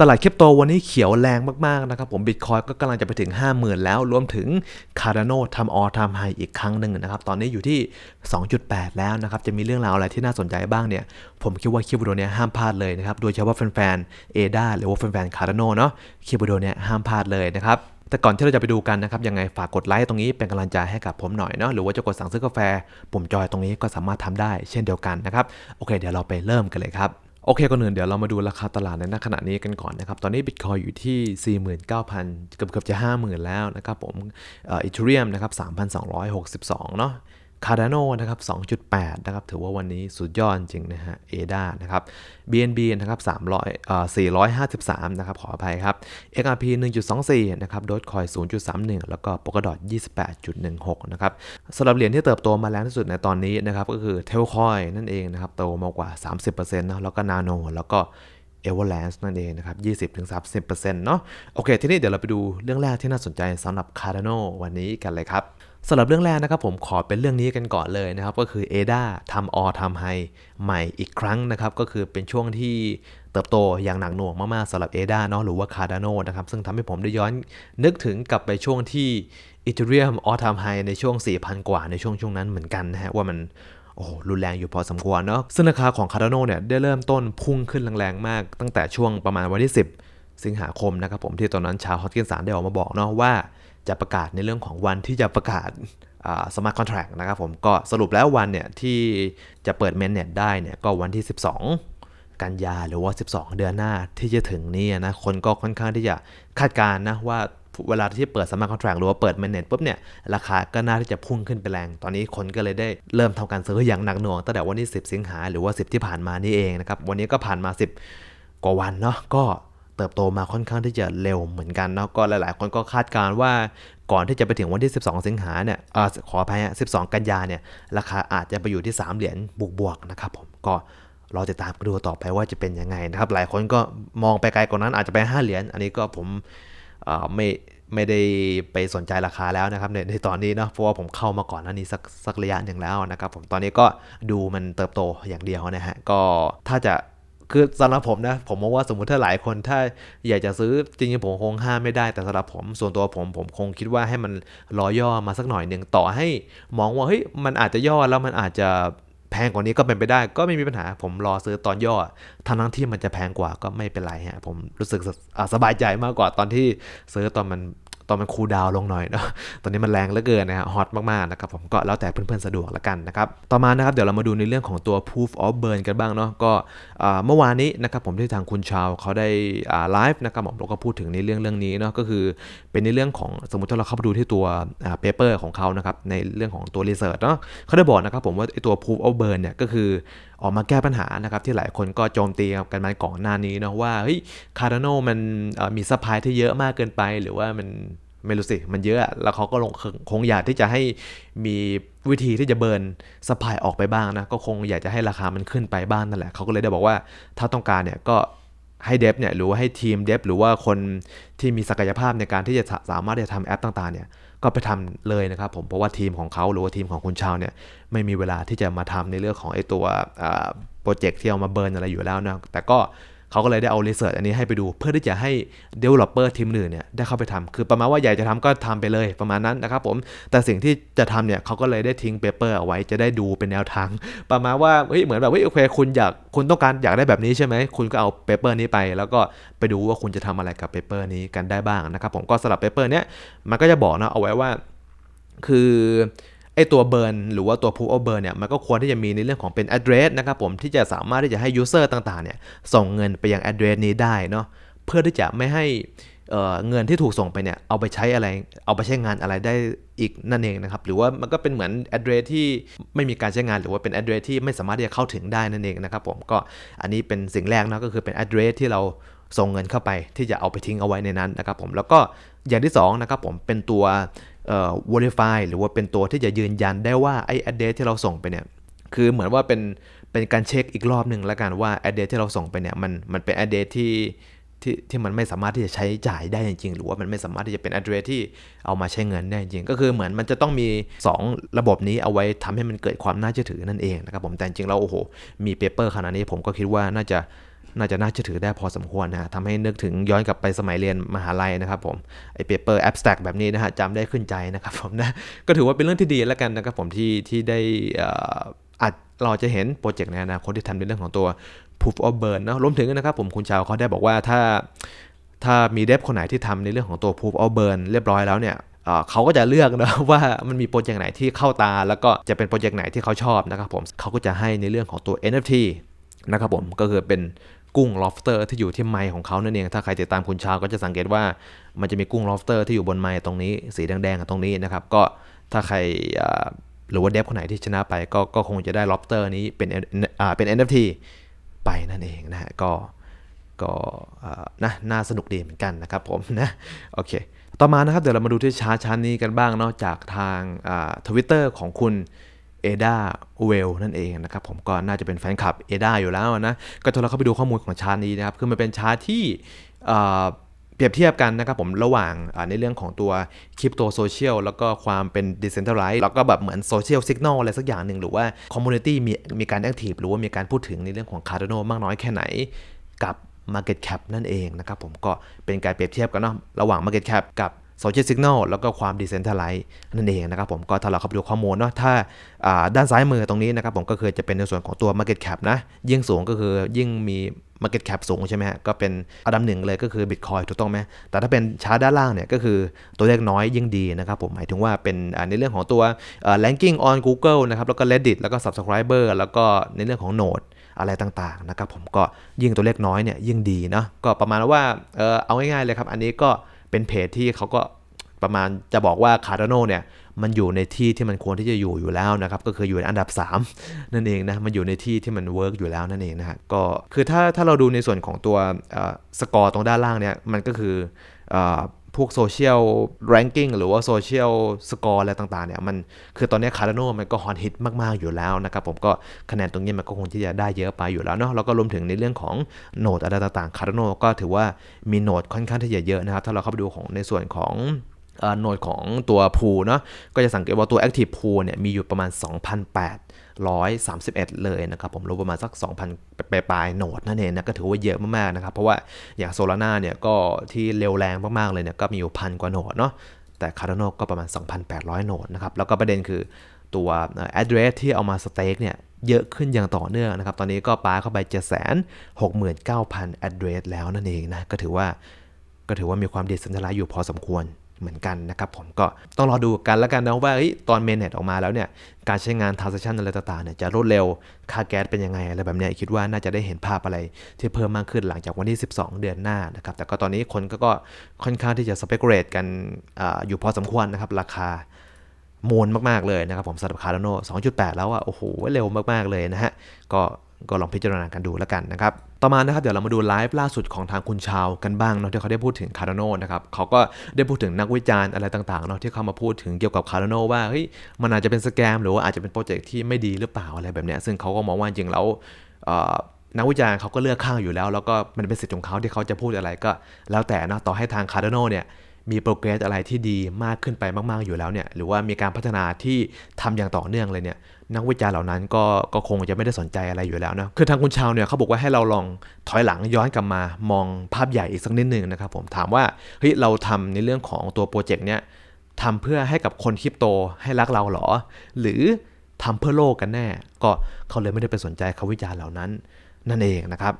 ตลาดคริปโตวันนี้เขียวแรงมาก ๆ นะครับผมบิตคอยก็กำลังจะไปถึง 50,000 แล้ว รวมถึง Cardano ทำออทำไฮอีกครั้งหนึ่งนะครับ ตอนนี้อยู่ที่ 2.8 แล้วนะครับ จะมีเรื่องราวอะไรที่น่าสนใจบ้างเนี่ย ผมคิดว่าคลิปวิดีโอเนี้ยห้ามพลาดเลยนะครับ โดยเฉพาะแฟนๆ ADA หรือว่าแฟนๆ Cardano เนาะคลิปวิดีโอเนี้ยห้ามพลาดเลยนะครับแต่ก่อนที่เราจะไปดูกันนะครับ ยังไงฝากกดไลค์ตรงนี้เป็นกำลังใจให้กับผมหน่อยเนาะหรือว่าจะกดสั่งซื้อกาแฟ ปุ่มจอยตรงนี้ก็สามารถทำได้เช่นเดียวกันนะครับโอเค เดี๋ยวเราไปเริ่มกันเลยครับ โอเคก่อนอื่นเดี๋ยวเรามาดูราคาตลาดในณขณะนี้กันก่อนนะครับ ตอนนี้บิตคอยอยู่ที่ 49,000 เกือบเกือบจะ 50,000 แล้วนะครับผมอีเทเรียมนะครับ 3,262 เนาะ Cardano นะครับ 2.8 นะครับ ถือว่าวันนี้สุดยอดจริงนะฮะ ADA นะครับ BNB นะครับ300เอ่อ453 นะครับ ขออภัยครับ XRP 1.24 นะครับ Dogecoin 0.31 แล้วก็ Polkadot 28.16 นะครับสำหรับเหรียญที่เติบโตมาแรงที่สุดในตอนนี้นะครับ ก็คือ Telcoin นั่นเองนะครับ โตมากกว่า 30%นะแล้วก็ Nano แล้วก็ Everlance นั่นเองนะครับ 20-30%เนาะ โอเค ทีนี้เดี๋ยวเราไปดูเรื่องแรกที่น่าสนใจสำหรับ Cardano วันนี้กันเลยครับ สำหรับเรื่องแรกนะครับผมขอเป็นเรื่องนี้กันก่อนเลยนะครับก็คือ ADA ทำออทำไฮใหม่อีกครั้งนะครับก็คือเป็นช่วงที่เติบโตอย่างหนักหน่วงมากๆสำหรับ ADA เนาะหรือว่า Cardano นะครับซึ่งทำให้ผมได้ย้อนนึกถึงกลับไปช่วงที่ Ethereum all time high ในช่วง 4,000 กว่าในช่วงช่วงนั้นเหมือนกันนะฮะว่ามันโอ้รุนแรงอยู่พอสมควรเนาะซึ่งราคาของ Cardano เนี่ยได้เริ่มต้นพุ่งขึ้นแรงๆมาก ตั้งแต่ช่วงประมาณวันที่ 10 สิงหาคมนะครับผมที่ตอนนั้นชาวฮอตกินสารได้ออกมาบอกเนาะว่า จะประกาศในเรื่องของวันที่จะประกาศสมาร์ทคอนแท็กนะครับผมก็สรุปแล้ววันเนี่ยที่จะเปิดเมนเน็ตได้เนี่ยก็วันที่ 12 กันยาหรือว่า 12 เดือนหน้าที่จะถึงนี่นะคนก็ค่อนข้างที่จะคาดการณ์นะว่าเวลาที่เปิดสมาร์ทคอนแท็กหรือว่าเปิดเมนเน็ตปุ๊บเนี่ยราคาก็น่าที่จะพุ่งขึ้นไปแรง ตอนนี้คนก็เลยได้เริ่มทำการซื้ออย่างหนักหน่วงตั้งแต่วันที่ 10 สิงหาหรือว่า 10 ที่ผ่านมานี่เองนะครับวันนี้ก็ผ่านมา 10 กว่าวันเนาะก็ เติบโตมาค่อนข้างที่จะเร็วเหมือนกันเนาะก็หลายๆ คนก็คาดการณ์ว่าก่อนที่จะไปถึงวันที่ 12 สิงหาเนี่ยอขออภัยฮะ12 กันยาเนี่ย ราคาอาจจะไปอยู่ที่ 3 เหรียญบวกๆนะครับผมก็รอติดตามดูต่อไปว่าจะเป็นยังไงนะครับ หลายคนก็มองไปไกลกว่านั้นอาจจะไป 5 เหรียญอันนี้ก็ผมไม่ไม่ได้ไปสนใจราคาแล้วนะครับในในตอนนี้เนาะเพราะว่าผมเข้ามาก่อนหน้านี้สักสักระยะหนึ่งแล้วนะครับ ผมตอนนี้ก็ดูมันเติบโตอย่างเดียวนะฮะก็ถ้าจะ คือสำหรับผมนะ ผมมองว่าสมมติถ้าหลายคนถ้าอยากจะซื้อจริงๆผมคงห้ามไม่ได้แต่สำหรับผมส่วนตัวผมผมคงคิดว่าให้มันรอย่อมาสักหน่อยหนึ่งต่อให้มองว่าเฮ้ยมันอาจจะย่อแล้วมันอาจจะแพงกว่านี้ก็เป็นไปได้ก็ไม่มีปัญหาผมรอซื้อตอนย่อทั้งทั้งที่มันจะแพงกว่าก็ไม่เป็นไรฮะผมรู้สึกสบายใจมากกว่าตอนที่ซื้อตอนมัน ตอนมันคูลดาวลงหน่อยเนาะตอนนี้มันแรงเหลือเกินนะฮะฮอตมากๆนะครับผมก็แล้วแต่เพื่อนๆสะดวกละกันนะครับต่อมานะครับเดี๋ยวเรามาดูในเรื่องของตัว proof of burn กันบ้างเนาะก็เมื่อวานนี้นะครับผมที่ทางคุณชาวเขาได้ไลฟ์นะครับผมเราก็พูดถึงในเรื่องเรื่องนี้เนาะก็คือเป็นในเรื่องของสมมติถ้าเราเข้าไปดูที่ตัวเปเปอร์ของเขานะครับในเรื่องของตัวรีเสิร์ชเนาะเขาได้บอกนะครับผมว่าไอตัว proof of burn เนี่ยก็คือออกมาแก้ปัญหานะครับที่หลายคนก็โจมตีกันมาก่อนหน้านี้เนาะว่าเฮ้ย Cardano มันมีซัพพลายที่เยอะมากเกินไป หรือว่ามันไม่รู้สิ มันเยอะ แล้วเขาก็ลงคงอยากที่จะให้มีวิธีที่จะเบิร์นสปายออกไปบ้างนะ ก็คงอยากจะให้ราคามันขึ้นไปบ้างนั่นแหละ เขาก็เลยได้บอกว่าถ้าต้องการเนี่ยก็ให้เดฟเนี่ยหรือว่าให้ทีมเดฟหรือว่าคนที่มีศักยภาพในการที่จะสามารถจะทำแอปต่างๆเนี่ย ก็ไปทำเลยนะครับผมเพราะว่าทีมของเขาหรือว่าทีมของคุณชาวเนี่ยไม่มีเวลาที่จะมาทำในเรื่องของไอ้ตัวโปรเจกต์ที่เอามาเบิร์นอะไรอยู่แล้วนะแต่ก็ เขาก็เลยได้เอารีเสิร์ชอันนี้ให้ไปดูเพื่อที่จะให้ Developer ทีมอื่นเนี่ยได้เข้าไปทำคือประมาณว่าอยากจะทำก็ทำไปเลยประมาณนั้นนะครับผมแต่สิ่งที่จะทำเนี่ยเขาก็เลยได้ทิ้งเปเปอร์เอาไว้จะได้ดูเป็นแนวทาง ประมาณว่าเฮ้ยเหมือนแบบเฮ้ยโอเคคุณอยากคุณต้องการอยากได้แบบนี้ใช่ไหมคุณก็เอาเปเปอร์นี้ไป แล้วก็ไปดูว่าคุณจะทำอะไรกับเปเปอร์นี้กันได้บ้างนะครับผมก็สำหรับเปเปอร์เนี้ยมันก็จะบอกนะเอาไว้ว่าคือ ไอตัวเบิร์นหรือว่าตัว proof of burn เนี่ยมันก็ควรที่จะมีในเรื่องของเป็น address นะครับผมที่จะสามารถที่จะให้ user ต่างๆเนี่ยส่งเงินไปยัง address นี้ได้เนาะเพื่อที่จะไม่ให้เเงินที่ถูกส่งไปเนี่ยเอาไปใช้อะไร เอาไปใช้งานอะไรได้อีกนั่นเองนะครับ หรือว่ามันก็เป็นเหมือน address ที่ไม่มีการใช้งานหรือว่าเป็น address ที่ไม่สามารถที่จะเข้าถึงได้นั่นเองนะครับผมก็อันนี้เป็นสิ่งแรกนะก็คือเป็น address ที่เราส่งเงินเข้าไปที่จะเอาไปทิ้งเอาไว้ในนั้นนะครับผมแล้วก็อย่างที่2นะครับผมเป็นตัว verify หรือว่าเป็นตัวที่จะยืนยันได้ว่าไอ้ address ที่เราส่งไปเนี่ยคือเหมือนว่าเป็นเป็นการเช็คอีกรอบหนึ่งแล้วกันว่า address ที่เราส่งไปเนี่ยมันมันเป็น address ที่ที่ที่มันไม่สามารถที่จะใช้จ่ายได้จริงๆ หรือว่ามันไม่สามารถที่จะเป็น address ที่เอามาใช้เงินได้จริง ก็คือเหมือนมันจะต้องมี 2 ระบบนี้เอาไว้ทำให้มันเกิดความน่าเชื่อถือนั่นเองนะครับผมแต่จริงๆแล้วโอ้โหมีเปเปอร์ขนาดนี้ผมก็คิดว่าน่าจะ น่าจะน่าเชื่อถือได้พอสมควรนะฮะทำให้นึกถึงย้อนกลับไปสมัยเรียนมหาลัยนะครับผมไอเปเปอร์แอบสแต็กแบบนี้นะฮะจำได้ขึ้นใจนะครับผมนะก็ถือว่าเป็นเรื่องที่ดีแล้วกันนะครับผมที่ที่ได้อาจเราจะเห็นโปรเจกต์ในอนาคตที่ทำในเรื่องของตัว proof of burn เนอะรวมถึงนะครับผมคุณชาวเขาได้บอกว่าถ้าถ้ามีเดฟคนไหนที่ทำในเรื่องของตัว proof of burn เรียบร้อยแล้วเนี่ยเอ่อเขาก็จะเลือกนะว่ามันมีโปรเจกต์ไหนที่เข้าตา แล้วก็จะเป็นโปรเจกต์ไหนที่เขาชอบนะครับผมเขาก็จะให้ในเรื่องของตัว NFT นะครับผมก็คือเป็น กุ้ง lobster ที่อยู่ที่ไมค์ของเขานั่นเอง ถ้าใครติดตามคุณชาวก็จะสังเกตว่ามันจะมีกุ้ง lobster ที่อยู่บนไมค์ตรงนี้ สีแดงๆตรงนี้นะครับ ก็ถ้าใครหรือว่าเดฟคนไหนที่ชนะไปก็ก็คงจะได้ lobster นี้เป็นอ่าเป็น NFT ไปนั่นเองนะฮะ ก็ก็นะน่าสนุกดีเหมือนกันนะครับผมนะโอเค ต่อมานะครับเดี๋ยวเรามาดูที่ชาร์ตชั้นนี้กันบ้างเนาะจากทางทวิตเตอร์ของคุณ เอดาเวลนั่นเองนะครับผมก็น่าจะเป็นแฟนคลับเอดาอยู่แล้วนะ ก็ถ้าเราเข้าไปดูข้อมูลของชาร์ตนี้นะครับ คือมันเป็นชาร์ตที่เปรียบเทียบกันนะครับผมระหว่างในเรื่องของตัวคริปโตโซเชียลแล้วก็ความเป็นดิเซน t ั a ไลซ์แล้วก็แบบเหมือนโซเชียลสิก a นอะไรสักอย่างหนึ่ง หรือว่าคอมมูนิตี้มีมีการแอคทีฟหรือว่ามีการพูดถึงในเรื่องของคาร์ดโนมากน้อยแค่ไหนกับ Market Cap นั่นเองนะครับผมก็เป็นการเปรียบเทียบกันเนาะระหว่าง Market Cap กับ Social Signal แล้วก็ความ Decentralized นั่นเองนะครับผมก็ถ้าเราเข้าไปดูข้อมูลเนาะถ้าาด้านซ้ายมือตรงนี้นะครับผมก็คือจะเป็นในส่วนของตัว Market Cap นะ ยิ่งสูงก็คือยิ่งมี Market Cap สูงใช่ไหมฮะก็เป็นอันดับหนึ่งเลยก็คือ Bitcoin ถูกต้องไหมแต่ถ้าเป็นชาร์ตด้านล่างเนี่ยก็คือตัวเลขน้อยยิ่งดีนะครับผมหมายถึงว่าเป็นในเรื่องของตัว ranking on Google นะครับแล้วก็ Reddit แล้วก็ subscriber แล้วก็ในเรื่องของ Node อะไรต่างๆนะครับผมก็ยิ่งตัวเลขน้อยเนี่ยยิ่งดีเนาะก็ประมาณว่าเออเอาง่ายๆเลยครับอันนี้ก็ เป็นเพจที่เขาก็ประมาณจะบอกว่าคาร์ดานเนี่ยมันอยู่ในที่ที่มันควรที่จะอยู่อยู่แล้วนะครับ ก็คืออยู่ในอันดับ 3 นั่นเองนะมันอยู่ในที่ที่มันเวิร์กอยู่แล้วนั่นเองนะฮะก็คือถ้าถ้าเราดูในส่วนของตัวสกอร์ตรงด้านล่างเนี่ยมันก็คืออ พวกโซเชียลแรงกิ้งหรือว่าโซเชียลสกอร์อะไรต่างๆเนี่ยมันคือตอนนี้คาร์โนมันก็ฮอตฮิตมากๆอยู่แล้วนะครับผมก็คะแนนตรงนี้มันก็คงที่จะได้เยอะไปอยู่แล้วเนาะแล้วก็รวมถึงในเรื่องของโนดอะไรต่างๆคาร์โนก็ถือว่ามีโนดค่อนข้างที่จะเยอะนะครับถ้าเราเข้าไปดูของในส่วนของ โนดของตัวพูเนาะก็จะสังเกตว่าตัว Active Pool เนี่ยมีอยู่ประมาณ 2,831 เลยนะครับผมรวมประมาณสัก 2,000 ปลายๆโนดนั่นเองนะก็ถือว่าเยอะมากๆนะครับ เพราะว่าอย่างโซลาร่าเนี่ยก็ที่เร็วแรงมากๆเลยเนี่ยก็มีอยู่พันกว่าโนดเนาะแต่ Cardano ก็ประมาณ 2,800 โนดนะครับแล้วก็ประเด็นคือตัว address ที่เอามาสเต็กเนี่ยเยอะขึ้นอย่างต่อเนื่องนะครับ ตอนนี้ก็ปาเข้าไป 769,000 address แล้วนั่นเองนะ ก็ถือว่าก็ถือว่ามีความดิสเซนทรัลไลซ์อยู่พอสมควร เหมือนกันนะครับผมก็ต้องรอดูกันแล้วกันนะว่าตอนเมนเน็ตออกมาแล้วเนี่ยการใช้งานทาราน s ชันอะไรต่างๆเนี่ยจะรวดเร็วค่าแก๊สเป็นยังไงอะไรแบบนี้คิดว่าน่าจะได้เห็นภาพอะไรที่เพิ่มมากขึ้นหลังจากวันที่ 12 เดือนหน้านะครับแต่ก็ตอนนี้คนก็ก็ค่อนข้างที่จะสเปกุเลตกันออยู่พอสมควรนะครับราคามูลมากๆเลยนะครับผมสำหรับคาร์โน2.8 แล้วอะโอ้โหเร็วมากๆเลยนะฮะก็ก็ลองพิจารณากันดูแล้วกันนะครับ ต่อมานะครับเดี๋ยวเรามาดูไลฟ์ล่าสุดของทางคุณชาวกันบ้างเนาะที่เขาได้พูดถึงคาร์โนนะครับเขาก็ได้พูดถึงนักวิจารณ์อะไรต่างๆเนาะที่เขามาพูดถึงเกี่ยวกับคาร์โนว่าเฮ้ยมันอาจจะเป็นสแกมหรือว่าอาจจะเป็นโปรเจกต์ที่ไม่ดีหรือเปล่าอะไรแบบเนี้ยซึ่งเขาก็มองว่าจริงแล้วนักวิจารณ์เขาก็เลือกข้างอยู่แล้ว แล้วก็มันเป็นสิทธิ์ของเขาที่เขาจะพูดอะไรก็แล้วแต่นะต่อให้ทางคาร์โนเนี่ย มีโปรเกรสอะไรที่ดีมากขึ้นไปมาก ๆ อยู่แล้วเนี่ยหรือว่ามีการพัฒนาที่ทำอย่างต่อเนื่องเลยเนี่ยนักวิจารณ์เหล่านั้นก็ก็คงจะไม่ได้สนใจอะไรอยู่แล้วนะคือทางคุณชาวเนี่ยเขาบอกว่าให้เราลองถอยหลังย้อนกลับมามองภาพใหญ่อีกสักนิดหนึ่งนะครับผมถามว่าเฮ้ยเราทำในเรื่องของตัวโปรเจกต์เนี่ยทำเพื่อให้กับคนคริปโตให้รักเราหรอ หรือทำเพื่อโลกกันแน่ ก็เขาเลยไม่ได้ไปสนใจคำวิจารณ์เหล่านั้นนั่นเองนะครับ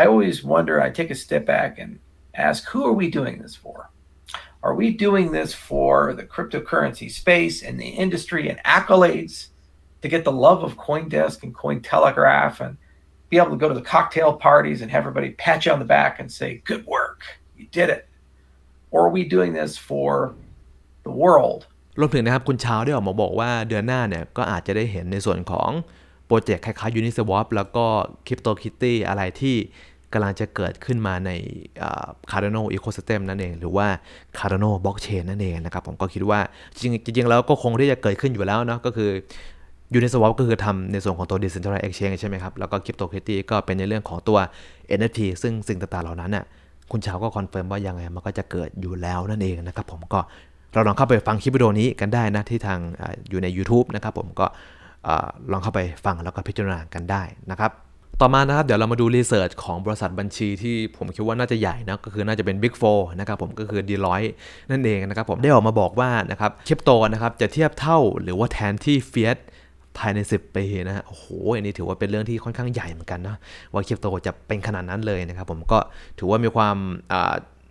I always wonder I take a step back and ask who are we doing this for Are we doing this for the cryptocurrency space and the industry and accolades to get the love of Coindesk and Cointelegraph and be able to go to the cocktail parties and have everybody pat you on the back and say, Good work, you did it? Or are we doing this for the world? รวมถึงนะครับคุณชาวได้ออกมาบอกว่าเดือนหน้าเนี่ยก็อาจจะได้เห็นในส่วนของโปรเจกต์คล้ายๆ Uniswap แล้วก็ CryptoKitty อะไรที่ กำลังจะเกิดขึ้นมาใน Cardano Ecosystem นั่นเอง หรือว่า Cardano Blockchain นั่นเองนะครับ ผมก็คิดว่าจริงจริงๆแล้วก็คงที่จะเกิดขึ้นอยู่แล้วเนาะก็คือยูนิสวอปก็คือทำในส่วนของตัว Decentralized Exchange ใช่ไหมครับ แล้วก็ CryptoKitty ก็เป็นในเรื่องของตัว NFT ซึ่งสิ่งต่างๆเหล่านั้นน่ะคุณชาวก็คอนเฟิร์มว่ายังไงมันก็จะเกิดอยู่แล้วนั่นเองนะครับผมก็เราลองเข้าไปฟังคลิปวิดีโอนี้กันได้นะที่ทางอยู่ใน YouTube นะครับผมก็ลองเข้าไปฟังแล้วก็พิจารณากันได้นะครับ ต่อมานะครับเดี๋ยวเรามาดูรีเสิร์ชของบริษัทบัญชีที่ผมคิดว่าน่าจะใหญ่นะก็คือน่าจะเป็น Big 4นะครับผมก็คือ d e l o i t e นั่นเองนะครับผมได้ออกมาบอกว่านะครับคริปโตนะครับจะเทียบเท่าหรือว่าแทนที่เฟียสภายใน 10 ปีนะฮะโอ้โห อันนี้ถือว่าเป็นเรื่องที่ค่อนข้างใหญ่เหมือนกันนะว่าคริปโตจะเป็นขนาดนั้นเลยนะครับผมก็ถือว่ามีความ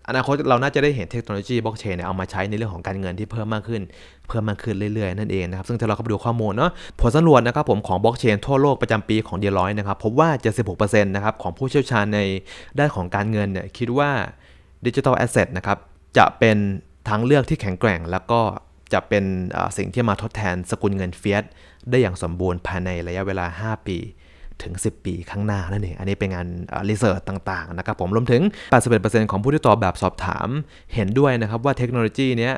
อนาคตเราน่าจะได้เห็นเทคโนโลยีบล็อกเชนเนี่ยเอามาใช้ในเรื่องของการเงินที่เพิ่มมากขึ้น เพิ่มมากขึ้นเรื่อยๆ นั่นเองนะครับ ซึ่งถ้าเราเข้าไปดูข้อมูลเนาะผลสำรวจนะครับผมของบล็อกเชนทั่วโลกประจำปีของเดียร้อยนะครับพบว่า 76%นะครับของผู้เชี่ยวชาญในด้านของการเงินเนี่ยคิดว่าดิจิทัลแอสเซทนะครับจะเป็นทางเลือกที่แข็งแกร่ง แล้วก็จะเป็นสิ่งที่มาทดแทนสกุลเงินเฟียสได้อย่างสมบูรณ์ภายในระยะเวลา 5 ปี ถึง 10 ปีข้างหน้านั่นเอง อันนี้เป็นงานรีเสิร์ชต่างๆนะครับผมรวมถึง 81%ของผู้ที่ตอบแบบสอบถามเห็นด้วยนะครับว่าเทคโนโลยีเนี้ย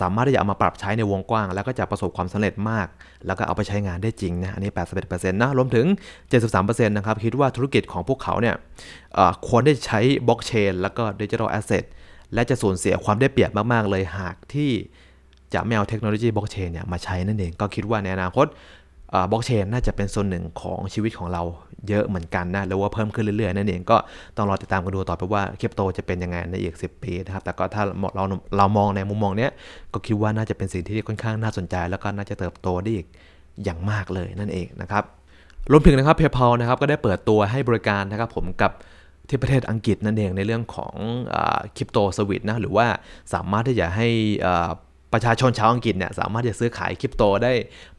สามารถที่จะเอามาปรับใช้ในวงกว้าง แล้วก็จะประสบความสำเร็จมาก แล้วก็เอาไปใช้งานได้จริงนะ อันนี้ 81%นะ รวมถึง 73%นะครับ คิดว่าธุรกิจของพวกเขาเนี่ยควรได้ใช้บล็อกเชนแล้วก็ดิจิทัลแอสเซทและจะสูญเสียความได้เปรียบมาก ๆ เลยหากที่จะไม่เอาเทคโนโลยีบล็อกเชนเนี่ยมาใช้นั่นเอง ก็คิดว่าในอนาคต บล็อกเชนน่าจะเป็นส่วนหนึ่งของชีวิตของเราเยอะเหมือนกันนะหรือว่าเพิ่มขึ้นเรื่อยๆนั่นเองก็ต้องรอติดตามกันดูต่อไปว่าคริปโตจะเป็นยังไงในอีก 10 ปีนะครับ แต่ก็ถ้าเราเรามองในมุมมองเนี้ยก็คิดว่าน่าจะเป็นสิ่งที่ค่อนข้างน่าสนใจ แล้วก็น่าจะเติบโตได้อีกอย่างมากเลยนั่นเองนะครับรวมถึงนะครับ PayPal นะครับก็ได้เปิดตัวให้บริการนะครับผมกับที่ประเทศอังกฤษนั่นเองในเรื่องของคริปโตสวิตนะหรือว่าสามารถที่จะให้อ่า ประชาชนชาวอังกฤษเนี่ยสามารถจะซื้อขายคริปโตได้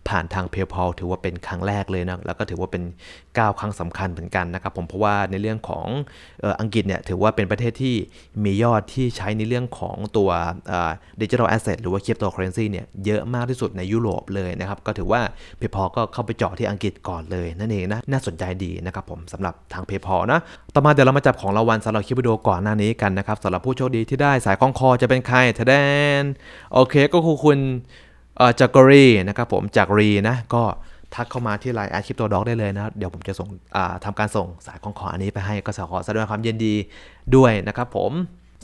ผ่านทาง PayPal ถือว่าเป็นครั้งแรกเลยนะแล้วก็ถือว่าเป็นก้าวครั้งสำคัญเหมือนกันนะครับผมเพราะว่าในเรื่องของอ,อ,อังกฤษเนี่ยถือว่าเป็นประเทศที่มียอดที่ใช้ในเรื่องของตัวดิจิทัลแอสเซทหรือว่าคริปโตเคอเรนซีเนี่ยเยอะมากที่สุดในยุโรปเลยนะครับก็ถือว่า PayPal ก็เข้าไปเจาะที่อังกฤษก่อนเลยนั่นเองนะน่าสนใจดีนะครับผมสำหรับทาง PayPal นะต่อมาเดี๋ยวเรามาจับของรางวัลสำหรับคลิปวิดีโอก่อนหน้านี้กันนะครับสำหรับผู้โชคดีที่ได้สายคล้องคอจะเป็นใครแดนโอเคก็คือคุณจากรีนะครับผมจากรีนะก็ทักเข้ามาที่ไลน์แอดคริปโตด็อกได้เลยนะเดี๋ยวผมจะส่งอ่าทำการส่งสายคล้องคออันนี้ไปให้ก็ขอแสดงความยินดีด้วยนะครับผม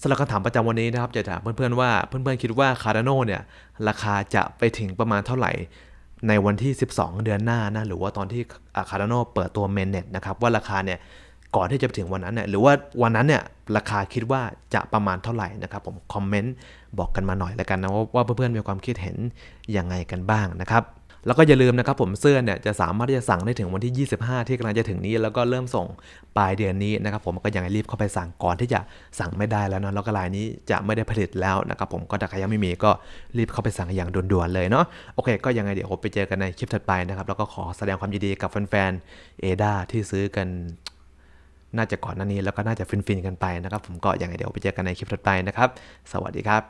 สำหรับคำถามประจำวันนี้นะครับจะถามเพื่อนๆว่าเพื่อนๆคิดว่า Cardano เนี่ยราคาจะไปถึงประมาณเท่าไหร่ในวันที่ 12 เดือนหน้านะหรือว่าตอนที่คาร์ดานเปิดตัวเมนเน็ตนะครับว่าราคาเนี่ย ก่อนที่จะไปถึงวันนั้นเนี่ยหรือว่าวันนั้นเนี่ยราคาคิดว่าจะประมาณเท่าไหร่นะครับ ผมคอมเมนต์บอกกันมาหน่อยแล้วกันนะว่าวาเพื่อนๆมีความคิดเห็นยังไงกันบ้างนะครับแล้วก็อย่าลืมนะครับผมเสื้อเนี่ยจะสามารถที่จะสั่งได้ถึงวันที่ 25 ที่กำลังจะถึงนี้ แล้วก็เริ่มส่งปลายเดือนนี้นะครับผมก็ยังไงรีบเข้าไปสั่งก่อนที่จะสั่งไม่ได้แล้วเนาะแล้วก็ลายนี้จะไม่ได้ผลิตแล้วนะครับผมก็ถ้าใครยังไม่มีก็รีบเข้าไปสั่งอย่างด่วนๆเลยเนาะโอเค ก็ยังไงเดี๋ยวผมไปเจอกันในคลิปถัดไปนะครับแล้วก็ขอแสดงความยินดีกับแฟนๆเอดาที่ซื้อกัน น่าจะก่อนหน้านี้แล้วก็น่าจะฟินๆกันไปนะครับ ผมก็ยังไงเดี๋ยวไปเจอกันในคลิปถัดไปนะครับ สวัสดีครับ